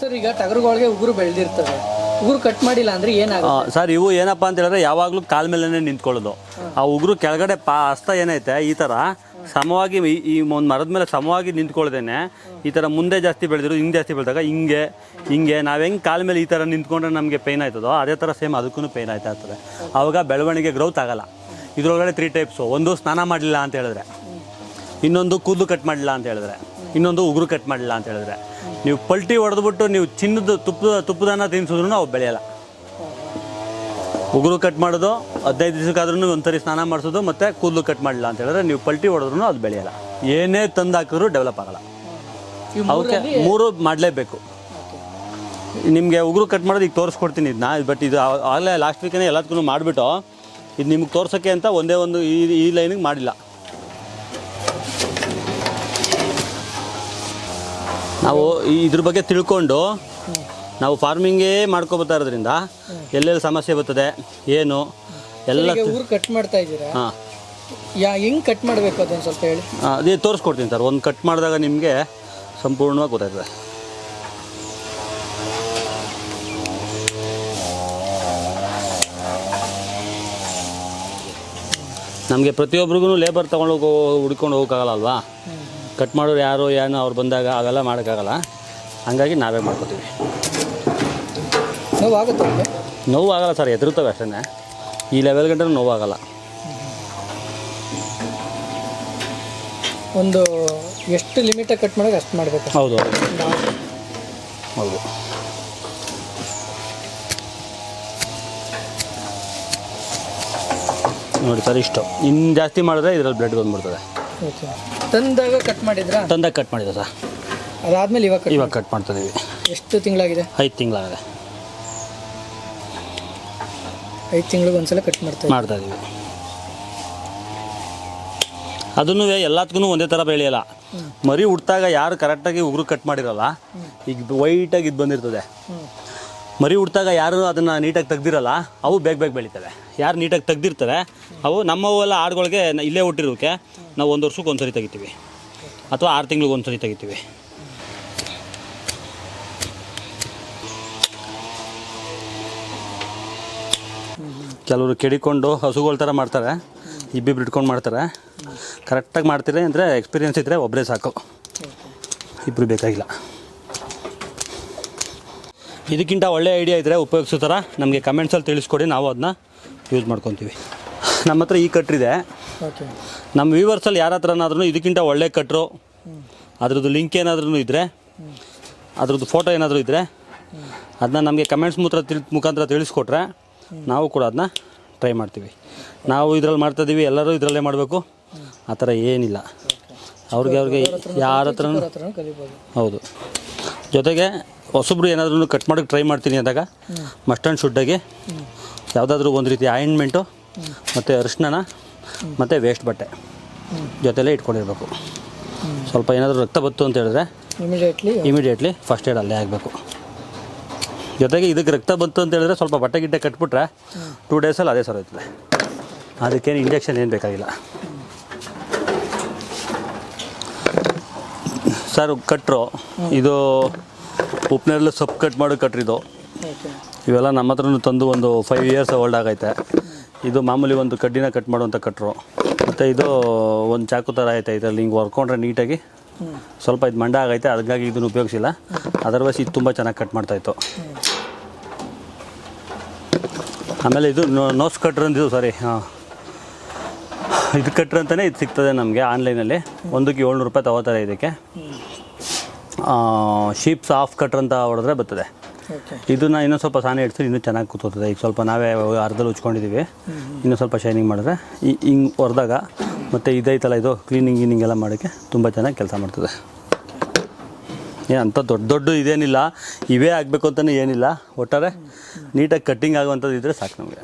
Sir, ಈಗ ಟಗರುಗಳಿಗೆ ಉಗುರು ಬೆಳೆದಿರ್ತವೆ ಉಗುರು ಕಟ್ ಮಾಡಿಲ್ಲ ಅಂದ್ರೆ ಏನಾಗುತ್ತೆ? ಸರ್, ಇವು ಏನಪ್ಪ ಅಂತ ಹೇಳಿದ್ರೆ ಯಾವಾಗಲೂ ಕಾಲ ಮೇಲೇ ನಿಂತ್ಕೊಳ್ಳೋದು. ಆ ಉಗುರು ಕೆಳಗಡೆ ಪಾ ಹಸ್ತ ಏನೈತೆ, ಈ ಥರ ಸಮವಾಗಿ ಈ- ಒಂದು ಮರದ ಮೇಲೆ ಸಮವಾಗಿ ನಿಂತ್ಕೊಳ್ದೇನೆ, ಈ ಥರ ಮುಂದೆ ಜಾಸ್ತಿ ಬೆಳೆದಿರು ಹಿಂಗೆ ಜಾಸ್ತಿ ಬೆಳೆದಾಗ ಹಿಂಗೆ ಹಿಂಗೆ, ನಾವು ಹೆಂಗೆ ಕಾಲ ಮೇಲೆ ಈ ಥರ ನಿಂತ್ಕೊಂಡ್ರೆ ನಮಗೆ ಪೇನ್ ಆಯ್ತದೋ, ಅದೇ ಥರ ಸೇಮ್ ಅದಕ್ಕೂ ಪೇನ್ ಆಯ್ತಾ ಇರ್ತದೆ ಆವಾಗ ಬೆಳವಣಿಗೆ ಗ್ರೋತ್ ಆಗಲ್ಲ. ಇದ್ರೊಳಗಡೆ ತ್ರೀ ಟೈಪ್ಸು ಒಂದು ಸ್ನಾನ ಮಾಡಲಿಲ್ಲ ಅಂತ ಹೇಳಿದ್ರೆ. ಇನ್ನೊಂದು ಕೂದಲು ಕಟ್ ಮಾಡಲಿಲ್ಲ ಅಂತ ಹೇಳಿದ್ರೆ ಇನ್ನೊಂದು ಉಗುರು ಕಟ್ ಮಾಡಲಿಲ್ಲ ಅಂತ ಹೇಳಿದ್ರೆ ನೀವು ಪಲ್ಟಿ ಹೊಡೆದ್ಬಿಟ್ಟು ನೀವು ಚಿನ್ನದ ತುಪ್ಪದ ತುಪ್ಪದನ್ನ ತಿನ್ಸಿದ್ರು ಅವು ಬೆಳೆಯಲ್ಲ. ಉಗುರು ಕಟ್ ಮಾಡೋದು ಹದಿನೈದು ದಿವಸಕ್ಕಾದ್ರೂ ಒಂದ್ಸರಿ ಸ್ನಾನ ಮಾಡಿಸೋದು ಮತ್ತೆ ಕೂದಲು ಕಟ್ ಮಾಡಲಿಲ್ಲ ಅಂತ ಹೇಳಿದ್ರೆ ನೀವು ಪಲ್ಟಿ ಹೊಡೆದ್ರು ಅದು ಬೆಳೆಯಲ್ಲ. ಏನೇ ತಂದು ಹಾಕಿದ್ರು ಡೆವಲಪ್ ಆಗಲ್ಲ. ಅವಕ್ಕೆ ಮೂರು ಮಾಡಲೇಬೇಕು. ನಿಮಗೆ ಉಗುರು ಕಟ್ ಮಾಡೋದು ಈಗ ತೋರಿಸ್ಕೊಡ್ತೀನಿ ಇದನ್ನ ಬಟ್ ಇದು ಆಗಲೇ ಲಾಸ್ಟ್ ವೀಕೇ ಎಲ್ಲದಕ್ಕೂ ಮಾಡಿಬಿಟ್ಟು ಇದು ನಿಮ್ಗೆ ತೋರ್ಸೋಕ್ಕೆ ಅಂತ ಒಂದೇ ಒಂದು ಈ ಈ ಲೈನಿಗೆ ಮಾಡಿಲ್ಲ. ನಾವು ಈ- ಇದ್ರ ಬಗ್ಗೆ ತಿಳ್ಕೊಂಡು ನಾವು ಫಾರ್ಮಿಂಗೇ ಮಾಡ್ಕೊಬತ್ತಾ ಇರೋದ್ರಿಂದ ಎಲ್ಲೆಲ್ಲಿ ಸಮಸ್ಯೆ ಬರ್ತದೆ ಏನು ಎಲ್ಲ ಊರು ಕಟ್ ಮಾಡ್ತಾ ಇದ್ದೀರಾ? ಹಾಂ. ಯಾ ಹೆಂಗ್ ಕಟ್ ಮಾಡಬೇಕು ಅದೊಂದು ಸ್ವಲ್ಪ ಹೇಳಿ. ಅದೇ ತೋರಿಸ್ಕೊಡ್ತೀನಿ ಸರ್. ಒಂದು ಕಟ್ ಮಾಡಿದಾಗ ನಿಮಗೆ ಸಂಪೂರ್ಣವಾಗಿ ಗೊತ್ತಾಗ್ತದೆ ನಮಗೆ ಪ್ರತಿಯೊಬ್ಬರಿಗೂ ಲೇಬರ್ ತೊಗೊಂಡು ಹೋಗೋ ಹುಡ್ಕೊಂಡು ಹೋಗೋಕ್ಕಾಗಲ್ಲ ಅಲ್ವಾ? ಕಟ್ ಮಾಡೋರು ಯಾರು ಏನೋ ಅವ್ರು ಬಂದಾಗ ಅವೆಲ್ಲ ಮಾಡೋಕ್ಕಾಗಲ್ಲ. ಹಂಗಾಗಿ ನಾವೇ ಮಾಡ್ಕೋತೀವಿ. ನೋವು ಆಗುತ್ತೆ ನೋವು ಆಗಲ್ಲ ಸರ್ ಎದುರುತ್ತವೆ ಅಷ್ಟೇ ಈ ಲೆವೆಲ್ ಗಂಟೆ ನೋವಾಗಲ್ಲ. ಒಂದು ಎಷ್ಟು ಲಿಮಿಟ್ ಕಟ್ ಮಾಡೋಕೆ ಅಷ್ಟು ಮಾಡಬೇಕು? ಹೌದು ಹೌದು. ನೋಡಿ ಸರ್ ಇಷ್ಟು. ಇನ್ನು ಜಾಸ್ತಿ ಮಾಡಿದ್ರೆ ಇದರಲ್ಲಿ ಬ್ಲಡ್ ಬಂದ್ಬಿಡ್ತದೆ. ಓಕೆ. ತಂದಾಗ ಕಟ್ ಮಾಡಿದ್ರಾ? ತಂದಾಗ ಕಟ್ ಮಾಡಿದೆ ಸರ್. ಅದಾದ್ಮೇಲೆ ಇವಾಗ ಕಟ್ ಇವಾಗ ಕಟ್ ಮಾಡ್ತಿದ್ದೀವಿ ಎಷ್ಟು ತಿಂಗಳಾಗಿದೆ? ಐದು ತಿಂಗಳಾಗಿದೆ. ಐದು ತಿಂಗಳಿಗೆ ಒಂದ್ಸಲ ಕಟ್ ಮಾಡ್ತಾ ಇದ್ದೀವಿ. ಮಾಡ್ತಾ ಇದ್ದೀವಿ ಅದನ್ನು ಎಲ್ಲದಕ್ಕೂ ಒಂದೇ ಥರ ಬೆಳೆಯಲ್ಲ. ಮರಿ ಹುಟ್ಟಾಗ ಯಾರು ಕರೆಕ್ಟಾಗಿ ಉಗುರು ಕಟ್ ಮಾಡಿರಲ್ಲ ಈಗ ವೈಟಾಗಿ ಇದು ಬಂದಿರ್ತದೆ. ಮರಿ ಹುಟ್ಟಾಗ ಯಾರು ಅದನ್ನು ನೀಟಾಗಿ ತೆಗ್ದಿರಲ್ಲ, ಅವು ಬೇಗ ಬೇಗ ಬೆಳೀತವೆ. ಯಾರು ನೀಟಾಗಿ ತೆಗ್ದಿರ್ತಾರೆ, ಅವು ನಮ್ಮವೆಲ್ಲ ಆಡುಗಳಿಗೆ ಇಲ್ಲೇ ಹುಟ್ಟಿರೋಕೆ ನಾವು ಒಂದು ವರ್ಷಕ್ಕೆ ಒಂದ್ಸರಿ ತೆಗಿತೀವಿ. ಅಥವಾ ಆರು ತಿಂಗಳಿಗೆ ಒಂದು ಸರಿ ತೆಗಿತೀವಿ. ಕೆಲವರು ಕೆಡಿಕೊಂಡು ಹಸುಗಳ ಥರ ಮಾಡ್ತಾರೆ, ಇಬ್ಬಿಬ್ರು ಇಟ್ಕೊಂಡು ಮಾಡ್ತಾರೆ. ಕರೆಕ್ಟಾಗಿ ಮಾಡ್ತೀರಿ ಅಂದರೆ ಎಕ್ಸ್ಪೀರಿಯನ್ಸ್ ಇದ್ದರೆ ಒಬ್ಬರೇ ಸಾಕು. ಇಬ್ಬರು ಬೇಕಾಗಿಲ್ಲ. ಇದಕ್ಕಿಂತ ಒಳ್ಳೆ ಐಡಿಯಾ ಇದ್ದರೆ ಉಪಯೋಗಿಸೋ ಥರ ನಮಗೆ ಕಮೆಂಟ್ಸಲ್ಲಿ ತಿಳಿಸ್ಕೊಡಿ ನಾವು ಅದನ್ನ ಯೂಸ್ ಮಾಡ್ಕೊತೀವಿ. ನಮ್ಮ ಹತ್ರ ಈ ಕಟ್ರಿದೆ ನಮ್ಮ ವ್ಯೂವರ್ಸಲ್ಲಿ ಯಾರ ಹತ್ರನಾದ್ರೂ ಇದಕ್ಕಿಂತ ಒಳ್ಳೆ ಕಟ್ರು ಅದ್ರದ್ದು ಲಿಂಕ್ ಏನಾದ್ರೂ ಇದ್ದರೆ ಅದ್ರದ್ದು ಫೋಟೋ ಏನಾದರೂ ಇದ್ದರೆ ಅದನ್ನ ನಮಗೆ ಕಮೆಂಟ್ಸ್ ಮುತ್ರ ತಿಳ್ ಮುಖಾಂತರ ತಿಳಿಸ್ಕೊಟ್ರೆ ನಾವು ಕೂಡ ಅದನ್ನ ಟ್ರೈ ಮಾಡ್ತೀವಿ. ನಾವು ಇದ್ರಲ್ಲಿ ಮಾಡ್ತಾಯಿದ್ದೀವಿ ಎಲ್ಲರೂ ಇದರಲ್ಲೇ ಮಾಡಬೇಕು. ಆ ಥರ ಏನಿಲ್ಲ. ಅವ್ರಿಗೆ ಅವ್ರಿಗೆ ಯಾರ ಹತ್ರನೂ ಕಲಿಬೋದು. ಹೌದು. ಜೊತೆಗೆ ಹೊಸಬ್ರು ಏನಾದ್ರೂ ಕಟ್ ಮಾಡೋಕ್ಕೆ ಟ್ರೈ ಮಾಡ್ತೀನಿ ಅಂದಾಗ ಮಸ್ಟರ್ಡ್ ಶುಡ್ಡಾಗಿ ಯಾವುದಾದ್ರೂ ಒಂದು ರೀತಿ ಆಯಿಂಟ್ಮೆಂಟು ಮತ್ತು ಅರಿಶಿನ ಮತ್ತು ವೇಸ್ಟ್ ಬಟ್ಟೆ ಜೊತೆಲೇ ಇಟ್ಕೊಂಡಿರ್ಬೇಕು. ಸ್ವಲ್ಪ ಏನಾದರೂ ರಕ್ತ ಬತ್ತು ಅಂತ ಹೇಳಿದ್ರೆ ಇಮಿಡಿಯೇಟ್ಲಿ ಇಮಿಡಿಯೇಟ್ಲಿ ಫಸ್ಟ್ ಏಡ್ ಅಲ್ಲೇ ಆಗಬೇಕು. ಜೊತೆಗೆ ಇದಕ್ಕೆ ರಕ್ತ ಬಂತು ಅಂತ ಹೇಳಿದ್ರೆ ಸ್ವಲ್ಪ ಬಟ್ಟೆ ಗಿಟ್ಟೆ ಕಟ್ಬಿಟ್ರೆ ಟೂ ಡೇಸಲ್ಲಿ ಅದೇ ಸರೋಯ್ತದೆ ಅದಕ್ಕೇನು ಇಂಜೆಕ್ಷನ್ ಏನು ಬೇಕಾಗಿಲ್ಲ. ಸರ್ ಕಟ್ರು ಇದು ಉಪ್ಪಿನಲ್ಲಿ ಸೊಪ್ಪು ಕಟ್ ಮಾಡೋ ಕಟ್ರಿದು ಓಕೆ ಇವೆಲ್ಲ ನಮ್ಮ ಹತ್ರನೂ ತಂದು ಒಂದು ಫೈವ್ ಇಯರ್ಸ್ ಓಲ್ಡ್ ಆಗೈತೆ. ಇದು ಮಾಮೂಲಿ ಒಂದು ಕಡ್ಡಿನ ಕಟ್ ಮಾಡುವಂಥ ಕಟ್ಟರು ಮತ್ತು ಇದು ಒಂದು ಚಾಕು ಥರ ಐತೆ, ಇದರಲ್ಲಿ ಹಿಂಗೆ ಹೊರ್ಕೊಂಡ್ರೆ ನೀಟಾಗಿ ಸ್ವಲ್ಪ ಇದು ಮಂಡ ಆಗೈತೆ ಅದಕ್ಕಾಗಿ ಇದನ್ನು ಉಪಯೋಗಿಸಿಲ್ಲ. ಅದರ್ವೈಸ್ ಇದು ತುಂಬ ಚೆನ್ನಾಗಿ ಕಟ್ ಮಾಡ್ತಾಯಿತ್ತು ಆಮೇಲೆ ಇದು ನೋಸ್ ಕಟ್ರ್ ಅಂದಿದ್ದು ಸಾರಿ ಹಾಂ. ಇದು ಕಟ್ರ್ ಅಂತಲೇ ಇದು ಸಿಗ್ತದೆ ನಮಗೆ ಆನ್ಲೈನಲ್ಲಿ ಒಂದಕ್ಕೆ ಏಳ್ನೂರು ರೂಪಾಯಿ ತಗೋತಾರೆ ಇದಕ್ಕೆ. ಶೀಪ್ಸ್ ಆಫ್ ಕಟ್ರ್ ಅಂತ ಹೊಡೆದ್ರೆ ಬರ್ತದೆ. ಇದನ್ನ ಇನ್ನೂ ಸ್ವಲ್ಪ ಸಾನೆ ಇಡ್ಸಿ ಇನ್ನೂ ಚೆನ್ನಾಗಿ ಕೂತೋತದೆ ಈಗ ಸ್ವಲ್ಪ ನಾವೇ ಅರ್ಧದಲ್ಲಿ ಉಚ್ಕೊಂಡಿದ್ದೀವಿ ಇನ್ನೂ ಸ್ವಲ್ಪ ಶೈನಿಂಗ್ ಮಾಡಿದ್ರೆ ಈ ಹಿಂಗೆ ಹೊಡೆದಾಗ ಮತ್ತು ಇದೈತಲ್ಲ ಇದು ಕ್ಲೀನಿಂಗ್ ಗೀನಿಂಗ್ ಎಲ್ಲ ಮಾಡೋಕ್ಕೆ ತುಂಬ ಚೆನ್ನಾಗಿ ಕೆಲಸ ಮಾಡ್ತದೆ. ಏನು ಅಂಥ ದೊಡ್ಡ ದೊಡ್ಡ ಇದೇನಿಲ್ಲ. ಇವೇ ಆಗಬೇಕು ಅಂತಲೇ ಏನಿಲ್ಲ. ಒಟ್ಟಾರೆ ನೀಟಾಗಿ ಕಟ್ಟಿಂಗ್ ಆಗುವಂಥದ್ದು ಇದ್ದರೆ ಸಾಕು ನಮಗೆ.